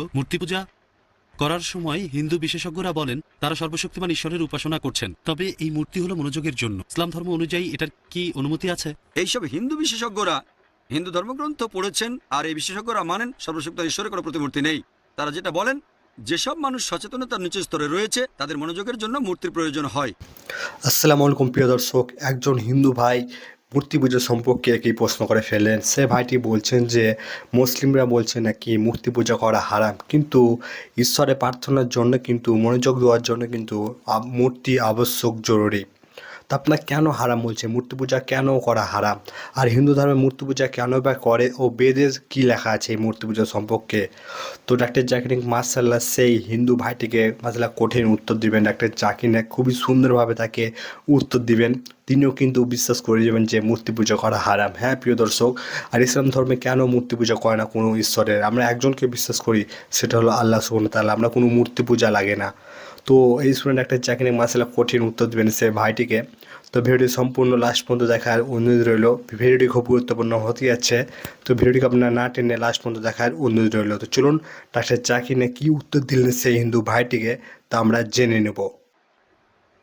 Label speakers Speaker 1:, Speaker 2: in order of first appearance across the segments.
Speaker 1: মূর্তি পূজা করার সময় হিন্দু বিশেষজ্ঞরা বলেন তারা সর্বশক্তিমান ঈশ্বরের উপাসনা করছেন। তবে এই মূর্তি হলো মনোযোগের জন্য। ইসলাম ধর্ম অনুযায়ী এটার কি অনুমতি আছে?
Speaker 2: এইসব হিন্দু বিশেষজ্ঞরা হিন্দু ধর্মগ্রন্থ পড়েছেন আর এই বিশেষজ্ঞরা মানেন সর্বশক্ত ঈশ্বরের কোনো প্রতিমূর্তি নেই। তারা যেটা বলেন যেসব মানুষ সচেতনতার নিচু স্তরে রয়েছে তাদের মনোযোগের জন্য মূর্তির প্রয়োজন হয়।
Speaker 3: আসসালামু আলাইকুম প্রিয় দর্শক একজন হিন্দু ভাই মূর্তি পুজো সম্পর্কে একই প্রশ্ন করে ফেলেন। সে ভাইটি বলছেন যে, মুসলিমরা বলছে নাকি মূর্তি পূজা করা হারাম, কিন্তু ঈশ্বরে প্রার্থনার জন্য কিন্তু, মনোযোগ দেওয়ার জন্য কিন্তু মূর্তি আবশ্যক জরুরি। আপনার কেন হারাম বলছে? মূর্তি পূজা কেন করা হারাম? আর হিন্দু ধর্মে মূর্তি পূজা কেন বা করে ও বেদে কী লেখা আছে এই মূর্তি পূজা সম্পর্কে? তো ডাক্তার জাকির মার্শাল্লাহ সেই হিন্দু ভাইটিকে মাসাল্লাহ কঠিন উত্তর দিবেন। ডাক্তার জাকির খুবই সুন্দরভাবে তাকে উত্তর দিবেন। তিনিও কিন্তু বিশ্বাস করে যাবেন যে মূর্তি পূজা করা হারাম। হ্যাঁ প্রিয় দর্শক, আর ইসলাম ধর্মে কেন মূর্তি পূজা করে না কোনো ঈশ্বরের? আমরা একজনকে বিশ্বাস করি, সেটা হলো আল্লাহ সুবহান তাআলা। আমরা কোনো মূর্তি পূজা লাগে না। তো এই স্টুডেন্ট একটা চাকরি মাসালা কঠিন উত্তর দেবেন সে ভাইটিকে। তো ভিডিওটি সম্পূর্ণ লাস্ট পর্যন্ত দেখার অনুরোধ রইল। ভিডিওটি খুব গুরুত্বপূর্ণ হতে যাচ্ছে। তো ভিডিওটিকে আপনার না টেনে লাস্ট পর্যন্ত দেখার অনুরোধ রইল। তো চলুন, ডাক্তার চাকিনে কী উত্তর দিলেন সেই হিন্দু ভাইটিকে, তা আমরা জেনে নেব।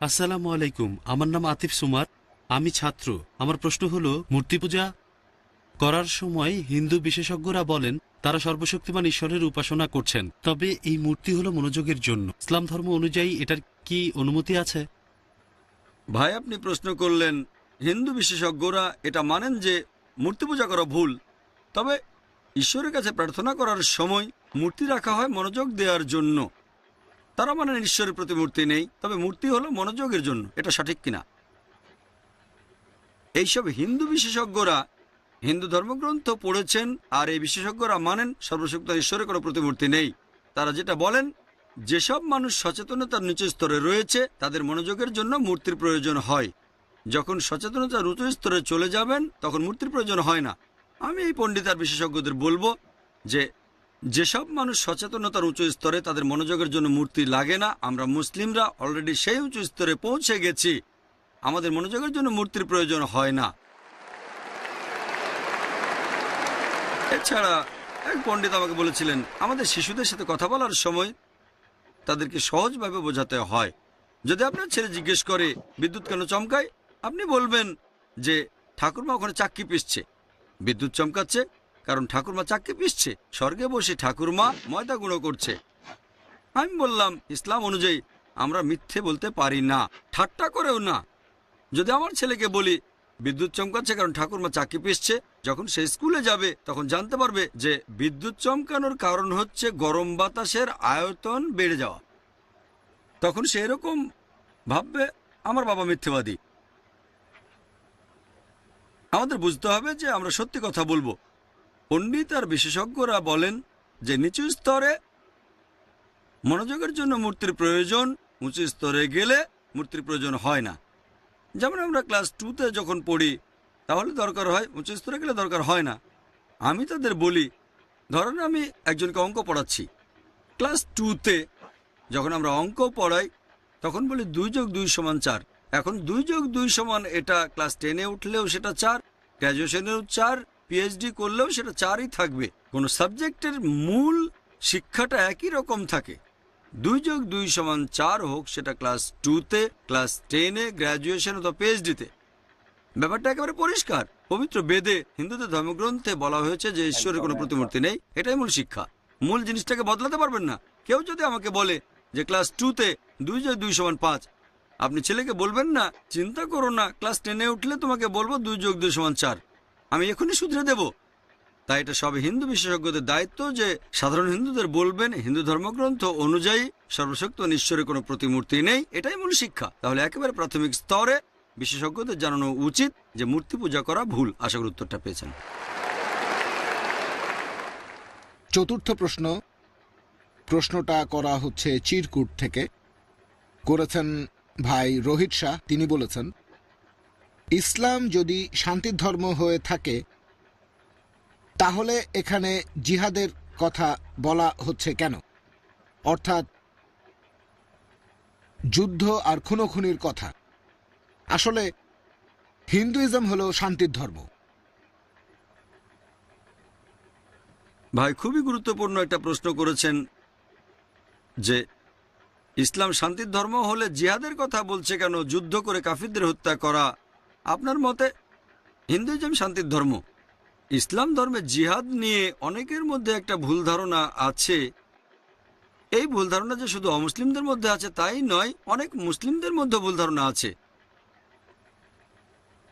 Speaker 1: আসসালামু আলাইকুম। আমার নাম আতিফ সুমার। আমি ছাত্র। আমার প্রশ্ন হলো, মূর্তি পূজা করার সময় হিন্দু বিশেষজ্ঞরা বলেন, তারা সর্বশক্তিমান ঈশ্বরের উপাসনা করছেন। তবে এই মূর্তি হলো মনোযোগের জন্য। ইসলাম ধর্ম অনুযায়ী এটার কি অনুমতি আছে?
Speaker 2: ভাই, আপনি প্রশ্ন করলেন, হিন্দু বিশেষজ্ঞরা এটা মানেন যে মূর্তি পূজা করা ভুল। তবে ঈশ্বরের কাছে প্রার্থনা করার সময় মূর্তি রাখা হয় মনোযোগ দেওয়ার জন্য। তারা মানেন ঈশ্বরের প্রতি মূর্তি নেই, তবে মূর্তি হলো মনোযোগের জন্য। এটা সঠিক কিনা? এইসব হিন্দু বিশেষজ্ঞরা হিন্দু ধর্মগ্রন্থ পড়েছেন আর এই বিশেষজ্ঞরা মানেন সর্বশক্ত ঈশ্বরের কোনো প্রতিমূর্তি নেই। তারা যেটা বলেন, যেসব মানুষ সচেতনতার নিচু স্তরে রয়েছে, তাদের মনোযোগের জন্য মূর্তির প্রয়োজন হয়। যখন সচেতনতার উঁচু স্তরে চলে যাবেন, তখন মূর্তির প্রয়োজন হয় না। আমি এই পণ্ডিত আর বিশেষজ্ঞদের বলব যে, যেসব মানুষ সচেতনতার উঁচু স্তরে তাদের মনোযোগের জন্য মূর্তি লাগে না, আমরা মুসলিমরা অলরেডি সেই উঁচু স্তরে পৌঁছে গেছি। আমাদের মনোযোগের জন্য মূর্তির প্রয়োজন হয় না। এছাড়া এক পণ্ডিত আমাকে বলেছিলেন, আমাদের শিশুদের সাথে কথা বলার সময় তাদেরকে সহজভাবে বোঝাতে হয়। যদি আপনার ছেলে জিজ্ঞেস করে, বিদ্যুৎ কেন চমকায়? আপনি বলবেন যে, ঠাকুরমা ওখানে চাক্কি পিসছে। বিদ্যুৎ চমকাচ্ছে, কারণ ঠাকুরমা চাক্কি পিসছে। স্বর্গে বসে ঠাকুরমা ময়দা গুঁড়ো করছে। আমি বললাম, ইসলাম অনুযায়ী আমরা মিথ্যে বলতে পারি না। ঠাট্টা করেও না। যদি আমার ছেলেকে বলি বিদ্যুৎ চমকাচ্ছে কারণ ঠাকুরমা চাকি পিসছে। যখন সে স্কুলে যাবে, তখন জানতে পারবে যে বিদ্যুৎ চমকানোর কারণ হচ্ছে গরম বাতাসের আয়তন বেড়ে যাওয়া। তখন সে এরকম ভাববে, আমার বাবা মিথ্যেবাদী। আমাদের বুঝতে হবে যে আমরা সত্যি কথা বলব। পণ্ডিত আর বিশেষজ্ঞরা বলেন যে নিচু স্তরে মনোযোগের জন্য মূর্তির প্রয়োজন, উঁচু স্তরে গেলে মূর্তির প্রয়োজন হয় না। যেমন আমরা ক্লাস টুতে যখন পড়ি, তাহলে দরকার হয় উঁচু স্তরে গেলে দরকার হয় না। আমি তাদের বলি, ধরেন আমি একজনকে অঙ্ক পড়াচ্ছি। ক্লাস টুতে যখন আমরা অঙ্ক পড়াই, তখন বলি দুই যোগ দুই সমান চার। এখন দুই যোগ দুই সমান এটা ক্লাস টেনে উঠলেও সেটা চার গ্র্যাজুয়েশনেও চার পিএইচডি করলেও সেটা চারই থাকবে। কোনো সাবজেক্টের মূল শিক্ষাটা একই রকম থাকে। দুই যোগ দুই সমান চার হোক সেটা ক্লাস টুতে ক্লাস টেনে গ্র্যাজুয়েশন অথবা পিএইচডিতে ব্যাপারটা একেবারে পরিষ্কার। পবিত্র বেদে হিন্দুদের ধর্মগ্রন্থে বলা হয়েছে যে ঈশ্বরের কোনো প্রতিমূর্তি নেই এটাই মূল শিক্ষা। মূল জিনিসটাকে বদলাতে পারবেন না। কেউ যদি আমাকে বলে যে ক্লাস টুতে দুই যোগ দুই সমান পাঁচ আপনি ছেলেকে বলবেন না চিন্তা করো না ক্লাস টেনে উঠলে তোমাকে বলব দুই যোগ দুই সমান চার। আমি এখনই শুধরে দেব। তাই এটা সব হিন্দু বিশেষজ্ঞদের দায়িত্ব যে সাধারণ হিন্দুদের বলবেন, হিন্দু ধর্মগ্রন্থ অনুযায়ী সর্বশক্ত ঈশ্বরের কোনো প্রতিমূর্তি নেই, এটাই মূল শিক্ষা। তাহলে একেবারে প্রাথমিক স্তরে বিশেষজ্ঞদের জানানো উচিত যে মূর্তি পূজা করা ভুল। আশা করি উত্তরটা পেয়েছেন।
Speaker 4: চতুর্থ প্রশ্ন। প্রশ্নটা করা হচ্ছে চিরকুট থেকে। করেছেন ভাই রোহিত শাহ। তিনি বলেছেন, ইসলাম যদি শান্তির ধর্ম হয়ে থাকে তাহলে এখানে জিহাদের কথা বলা হচ্ছে কেন? অর্থাৎ, যুদ্ধ আর খুনোখুনির কথা। আসলে, হিন্দুইজম হলো শান্তির ধর্ম।
Speaker 2: ভাই, খুবই গুরুত্বপূর্ণ একটা প্রশ্ন করেছেন যে, ইসলাম শান্তির ধর্ম হলে জিহাদের কথা বলছে কেন? যুদ্ধ করে কাফিরদের হত্যা করা, আপনার মতে হিন্দুইজম শান্তির ধর্ম? ইসলাম ধর্মে জিহাদ নিয়ে অনেকের মধ্যে একটা ভুল ধারণা আছে। এই ভুল ধারণা যে শুধু অমুসলিমদের মধ্যে আছে তাই নয়, অনেক মুসলিমদের মধ্যে ভুল ধারণা আছে।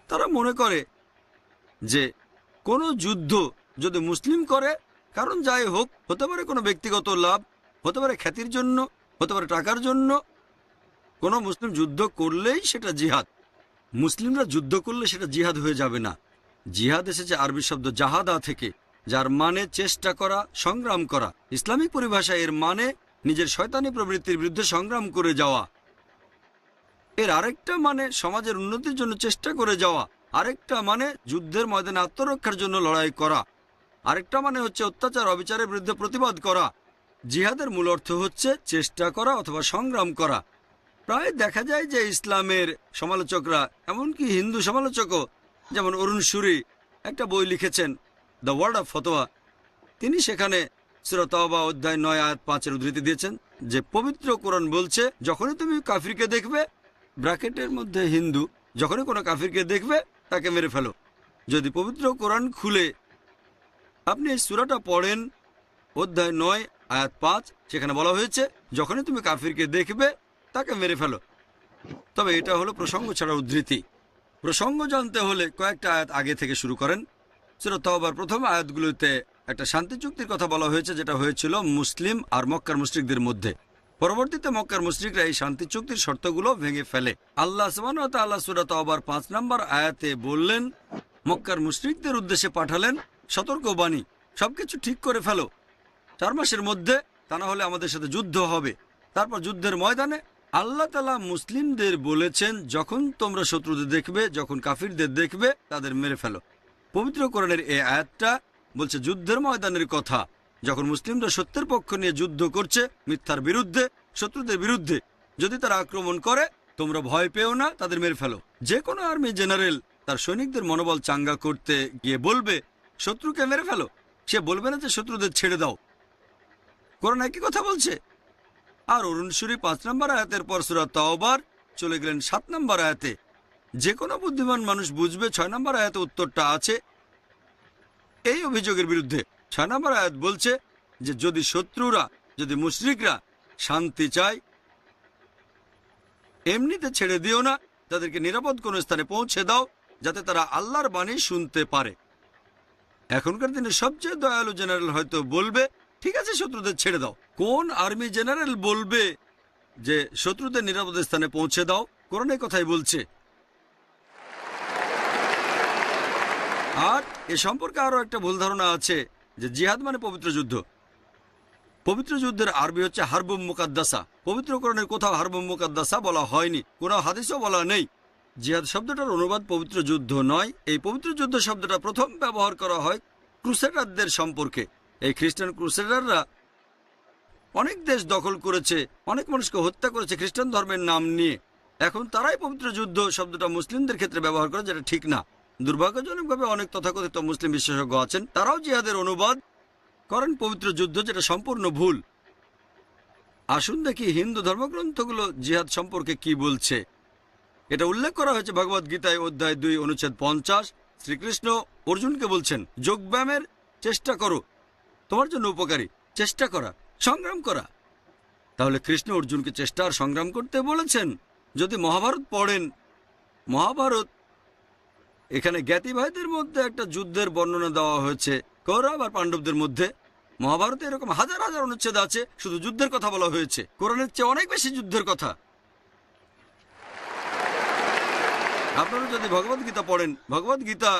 Speaker 2: তারা মনে করে যে কোনো যুদ্ধ যদি মুসলিম করে, কারণ যাই হোক, হতে পারে কোনো ব্যক্তিগত লাভ, হতে পারে খ্যাতির জন্য, হতে পারে টাকার জন্য। কোনো মুসলিম যুদ্ধ করলেই সেটা জিহাদ। মুসলিমরা যুদ্ধ করলে সেটা জিহাদ হয়ে যাবে না। জিহাদ এসেছে আরবি শব্দ জাহাদা থেকে, যার মানে চেষ্টা করা, সংগ্রাম করা। ইসলামিক পরিভাষায় এর মানে নিজের শয়তানি প্রবৃত্তির বিরুদ্ধে সংগ্রাম করে যাওয়া। এর আরেকটা মানে সমাজের উন্নতির জন্য চেষ্টা করে যাওয়া। আরেকটা মানে যুদ্ধের ময়দানে আত্মরক্ষার জন্য লড়াই করা। আরেকটা মানে হচ্ছে অত্যাচার, অবিচারের বিরুদ্ধে প্রতিবাদ করা। জিহাদের মূল অর্থ হচ্ছে চেষ্টা করা অথবা সংগ্রাম করা। প্রায় দেখা যায় যে ইসলামের সমালোচকরা, এমনকি হিন্দু সমালোচকও যেমন অরুণ সুরি একটা বই লিখেছেন, দ্য ওয়ার্ড অফ ফতোয়া। তিনি সেখানে সুরতবা অধ্যায় নয়, আয়াত পাঁচের উদ্ধৃতি দিয়েছেন, যে পবিত্র কোরআন বলছে, যখনই তুমি কাফিরকে দেখবে, ব্র্যাকেটের মধ্যে হিন্দু, যখনই কোনো কাফিরকে দেখবে, তাকে মেরে ফেলো। যদি পবিত্র কোরআন খুলে আপনি এই সুরাটা পড়েন, অধ্যায় নয়, আয়াত পাঁচ, সেখানে বলা হয়েছে, যখনই তুমি কাফিরকে দেখবে, তাকে মেরে ফেলো। তবে এটা হলো প্রসঙ্গ ছাড়া উদ্ধৃতি। প্রসঙ্গ জানতে হলে কয়েকটা আয়াত আগে থেকে শুরু করেন। সেটা প্রথম আয়াতগুলোতে একটা শান্তি চুক্তির কথা বলা হয়েছে, যেটা হয়েছিল মুসলিম আর মক্কার মুশরিকদের মধ্যে। পরবর্তীতে মক্কার মুশরিকরা এই শান্তি চুক্তির শর্তগুলো ভেঙে ফেলে। আল্লাহ আল্লাহ সুরাত পাঁচ নম্বর আয়াতে বললেন, মক্কার মুশরিকদের উদ্দেশ্যে পাঠালেন সতর্কবাণী সবকিছু ঠিক করে ফেলো। চার মাসের মধ্যে তা না হলে আমাদের সাথে যুদ্ধ হবে। তারপর যুদ্ধের ময়দানে আল্লাহ তালা মুসলিমদের বলেছেন, যখন তোমরা শত্রুদের দেখবে, যখন কাফিরদের দেখবে, তাদের মেরে ফেলো। পবিত্র কোরআনের এই আয়াতটা বলছে যুদ্ধের ময়দানের কথা। যখন মুসলিমরা সত্যের পক্ষ নিয়ে যুদ্ধ করছে, মিথ্যার বিরুদ্ধে, শত্রুদের বিরুদ্ধে, যদি তারা আক্রমণ করে, তোমরা ভয় পেও না, তাদের মেরে ফেলো। যে কোনো আর্মি জেনারেল তার সৈনিকদের মনোবল চাঙ্গা করতে গিয়ে বলবে, শত্রুকে মেরে ফেলো। সে বলবে না যে, শত্রুদের ছেড়ে দাও। কোরআন একই কথা বলছে। আর অরুণ পাঁচ নম্বর আয়াতের পর সুরা তাওবার চলে গেলেন সাত নম্বর আয়াতে। যে কোনো বুদ্ধিমান মানুষ বুঝবে ছয় নম্বর আয়াতে উত্তরটা আছে। এই অভিযোগের বিরুদ্ধে ছয় নম্বর আয়াত বলছে যে যদি শত্রুরা, যদি মুশরিকরা শান্তি চায়, এমনিতে ছেড়ে দিও না, তাদেরকে নিরাপদ কোনো স্থানে পৌঁছে দাও, যাতে তারা আল্লাহর বাণী শুনতে পারে। এখনকার দিনে সবচেয়ে দয়ালু জেনারেল হয়তো বলবে ঠিক আছে, শত্রুদের ছেড়ে দাও। কোন আর্মি জেনারেল বলবে যে, শত্রুদের নিরাপদ স্থানে পৌঁছে দাও? কোরআনের কথাই বলছে। আর এ সম্পর্কে আরও একটা ভুল ধারণা আছে, যে জিহাদ মানে পবিত্র যুদ্ধ। পবিত্র যুদ্ধের আরবি হচ্ছে হারবুম মুকাদ্দাসা। পবিত্র কোরআনের কোথাও হারবুম মুকাদ্দাসা বলা হয়নি কোনো হাদিসও বলা নেই। জিহাদ শব্দটার অনুবাদ পবিত্র যুদ্ধ নয়, এই পবিত্র যুদ্ধ শব্দটা প্রথম ব্যবহার করা হয় ক্রুসেডারদের সম্পর্কে। এই খ্রিস্টান ক্রুসেডাররা অনেক দেশ দখল করেছে, অনেক মানুষকে হত্যা করেছে খ্রিস্টান ধর্মের নাম নিয়ে। এখন তারাই পবিত্র যুদ্ধ শব্দটা মুসলিমদের ক্ষেত্রে ব্যবহার করে, যেটা ঠিক না। দুর্ভাগ্যজনকভাবে অনেক তথাকথিত মুসলিম বিশেষজ্ঞ আছেন, তারাও জিহাদের অনুবাদ করেন পবিত্র যুদ্ধ, যেটা সম্পূর্ণ ভুল। আসুন দেখি হিন্দু ধর্মগ্রন্থগুলো জিহাদ সম্পর্কে কি বলছে। এটা উল্লেখ করা হয়েছে ভগবদ গীতায় অধ্যায় দুই, অনুচ্ছেদ পঞ্চাশ। শ্রীকৃষ্ণ অর্জুনকে বলছেন, যোগব্যায়ামের চেষ্টা করো তোমার জন্য উপকারী। চেষ্টা করা, সংগ্রাম করা। তাহলে কৃষ্ণ অর্জুনকে চেষ্টা আর সংগ্রাম করতে বলেছেন। যদি মহাভারত পড়েন, মহাভারত এখানে জ্ঞাতি ভাইদের মধ্যে একটা যুদ্ধের বর্ণনা দেওয়া হয়েছে। কৌরব আর পাণ্ডবদের মধ্যে মহাভারতে এরকম হাজার হাজার অনুচ্ছেদ আছে, শুধু যুদ্ধের কথা বলা হয়েছে। কোরআনের চেয়ে অনেক বেশি যুদ্ধের কথা। আপনারা যদি ভগবদ গীতা পড়েন ভগবদ গীতা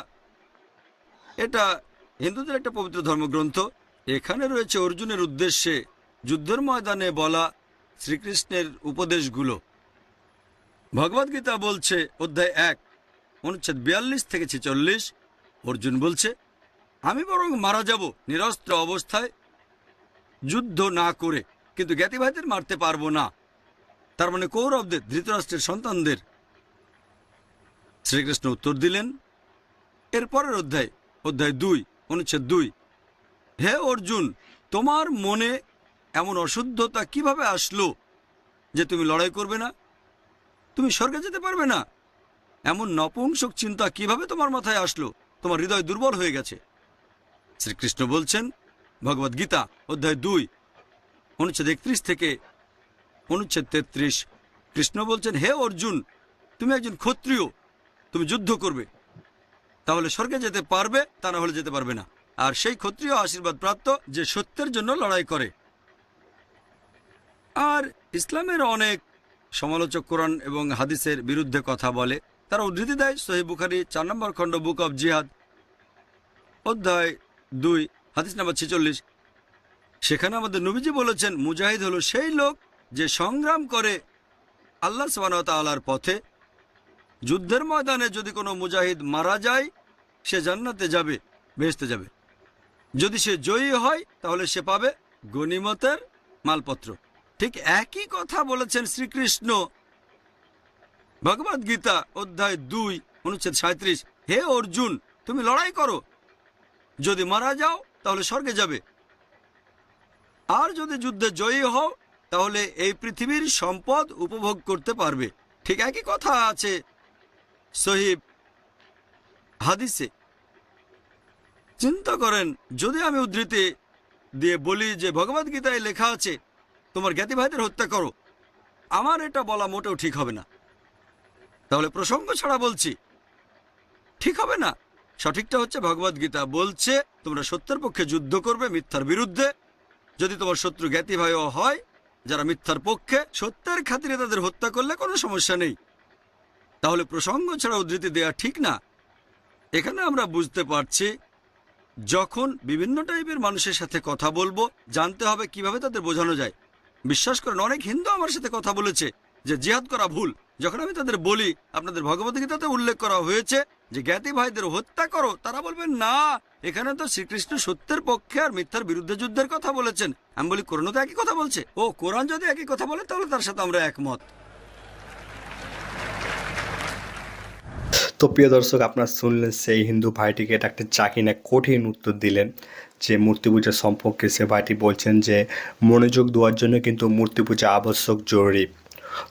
Speaker 2: এটা হিন্দুদের একটা পবিত্র ধর্মগ্রন্থ। এখানে রয়েছে অর্জুনের উদ্দেশ্যে যুদ্ধের ময়দানে বলা শ্রীকৃষ্ণের উপদেশগুলো। ভগবদ গীতা বলছে, অধ্যায় এক, অনুচ্ছেদ বিয়াল্লিশ থেকে ছেচল্লিশ, অর্জুন বলছে, আমি বরং মারা যাব নিরস্ত্র অবস্থায়। যুদ্ধ না করে, কিন্তু জ্ঞাতিভাইদের মারতে পারব না। তার মানে কৌরবদের, ধৃতরাষ্ট্রের সন্তানদের। শ্রীকৃষ্ণ উত্তর দিলেন। এরপরের অধ্যায় অধ্যায় দুই, অনুচ্ছেদ দুই হে অর্জুন, তোমার মনে এমন অশুদ্ধতা কীভাবে আসলো যে তুমি লড়াই করবে না? তুমি স্বর্গে যেতে পারবে না। এমন নপুংসক চিন্তা কীভাবে তোমার মাথায় আসলো? তোমার হৃদয় দুর্বল হয়ে গেছে। শ্রীকৃষ্ণ বলছেন ভগবদ গীতা, অধ্যায় দুই, অনুচ্ছেদ একত্রিশ থেকে অনুচ্ছেদ তেত্রিশ। কৃষ্ণ বলছেন, হে অর্জুন, তুমি একজন ক্ষত্রিয়, তুমি যুদ্ধ করবে। তাহলে স্বর্গে যেতে পারবে, তা না হলে যেতে পারবে না। আর সেই ক্ষত্রিয় আশীর্বাদ প্রাপ্ত যে সত্যের জন্য লড়াই করে। আর ইসলামের অনেক সমালোচক কোরআন এবং হাদিসের বিরুদ্ধে কথা বলে। তারা উদ্ধৃতি দেয় সহি বুখারি চার নম্বর খণ্ড, বুক অব জিহাদ, অধ্যায় দুই, হাদিস নাম্বার ছেচল্লিশ। সেখানে আমাদের নবীজি বলেছেন, মুজাহিদ হলো সেই লোক যে সংগ্রাম করে আল্লাহ সালার পথে। যুদ্ধের ময়দানে যদি কোনো মুজাহিদ মারা যায়, সে জান্নাতে যাবে বেহেস্তে যাবে। যদি সে জয়ী হয়, তাহলে সে পাবে গনিমতের মালপত্র। ঠিক একই কথা বলেছেন শ্রীকৃষ্ণ। ভগবদ গীতা অধ্যায় দুই, অনুচ্ছেদ সাঁত্রিশ হে অর্জুন, তুমি লড়াই করো। যদি মারা যাও, তাহলে স্বর্গে যাবে। আর যদি যুদ্ধে জয়ী হও, তাহলে এই পৃথিবীর সম্পদ উপভোগ করতে পারবে। ঠিক একই কথা আছে সহিব হাদিসে। চিন্তা করেন, যদি আমি উদ্ধৃতি দিয়ে বলি যে ভগবদ গীতায় লেখা আছে, তোমার জ্ঞাতি ভাইদের হত্যা করো। আমার এটা বলা মোটেও ঠিক হবে না। তাহলে প্রসঙ্গ ছাড়া বলছি, ঠিক হবে না। সঠিকটা হচ্ছে ভগবদ গীতা বলছে, তোমরা সত্যের পক্ষে যুদ্ধ করবে মিথ্যার বিরুদ্ধে। যদি তোমার শত্রু জ্ঞাতি ভাইও হয়, যারা মিথ্যার পক্ষে, সত্যের খাতিরে তাদের হত্যা করলে কোনো সমস্যা নেই। তাহলে প্রসঙ্গ ছাড়া উদ্ধৃতি দেয়া ঠিক না। এখানে আমরা বুঝতে পারছি যখন বিভিন্ন টাইপের মানুষের সাথে কথা বলব, জানতে হবে কীভাবে তাদের বোঝানো যায়। বিশ্বাস করেন, অনেক হিন্দু আমার সাথে কথা বলেছে যে জিহাদ করা ভুল। যখন আমি তাদের বলি, আপনাদের ভগবদ্গীতাতে উল্লেখ করা হয়েছে যে, জ্ঞাতি ভাইদের হত্যা করো, তারা বলবেন, না, এখানে তো শ্রীকৃষ্ণ সত্যের পক্ষে আর মিথ্যার বিরুদ্ধে যুদ্ধের কথা বলেছেন। আমি বলি কোরআন তো একই কথা বলছে? ও, কোরআন যদি একই কথা বলে, তাহলে তার সাথে আমরা একমত।
Speaker 3: তো প্রিয় দর্শক, আপনারা শুনলেন সেই হিন্দু ভাইটিকে। একটা চাকিনা কঠিন উত্তর দিলেন যে মূর্তি পূজা সম্পর্কে। সে ভাইটি বলছেন যে, মনোযোগ দেওয়ার জন্য কিন্তু মূর্তি পূজা আবশ্যক জরুরি।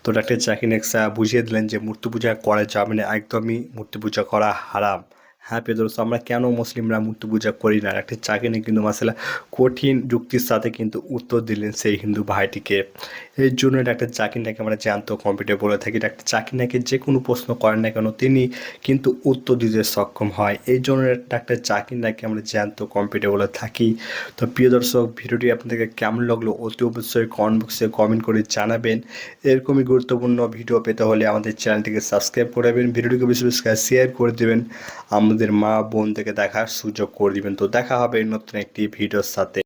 Speaker 3: তো ডাক্তার চাকিনেক স্যার বুঝিয়ে দিলেন যে, মূর্তি পূজা করা যাবে না, একদমই মূর্তি পূজা করা হারাম। হ্যাঁ প্রিয় দর্শক, আমরা কেন মুসলিমরা মূর্তি পূজা করি না? একটা চাকিনে কিন্তু মাসালা কঠিন যুক্তির সাথে কিন্তু উত্তর দিলেন সেই হিন্দু ভাইটিকে। এর জন্য ডাক্তার জাকির নাকি আমরা জ্যান্ত কম্পিউটার বলে থাকি। ডাক্তার জাকির নাকি যে কোনো প্রশ্ন করেন না কেন, তিনি কিন্তু উত্তর দিতে সক্ষম হয়। এই জন্য ডাক্তার জাকির নাকি আমরা জ্যান্ত কম্পিউটার বলে থাকি। তো প্রিয় দর্শক, ভিডিওটি আপনাদেরকে কেমন লাগল অতি অবশ্যই কমেন্ট বক্সে কমেন্ট করে জানাবেন। এরকমই গুরুত্বপূর্ণ ভিডিও পেতে হলে আমাদের চ্যানেলটিকে সাবস্ক্রাইব করে দেবেন, ভিডিওটিকে বেশি বেশি শেয়ার করে দেবেন। আমাদের মা বোন থেকে দেখার সুযোগ করে দিবেন। তো দেখা হবে নতুন একটি ভিডিওর সাথে।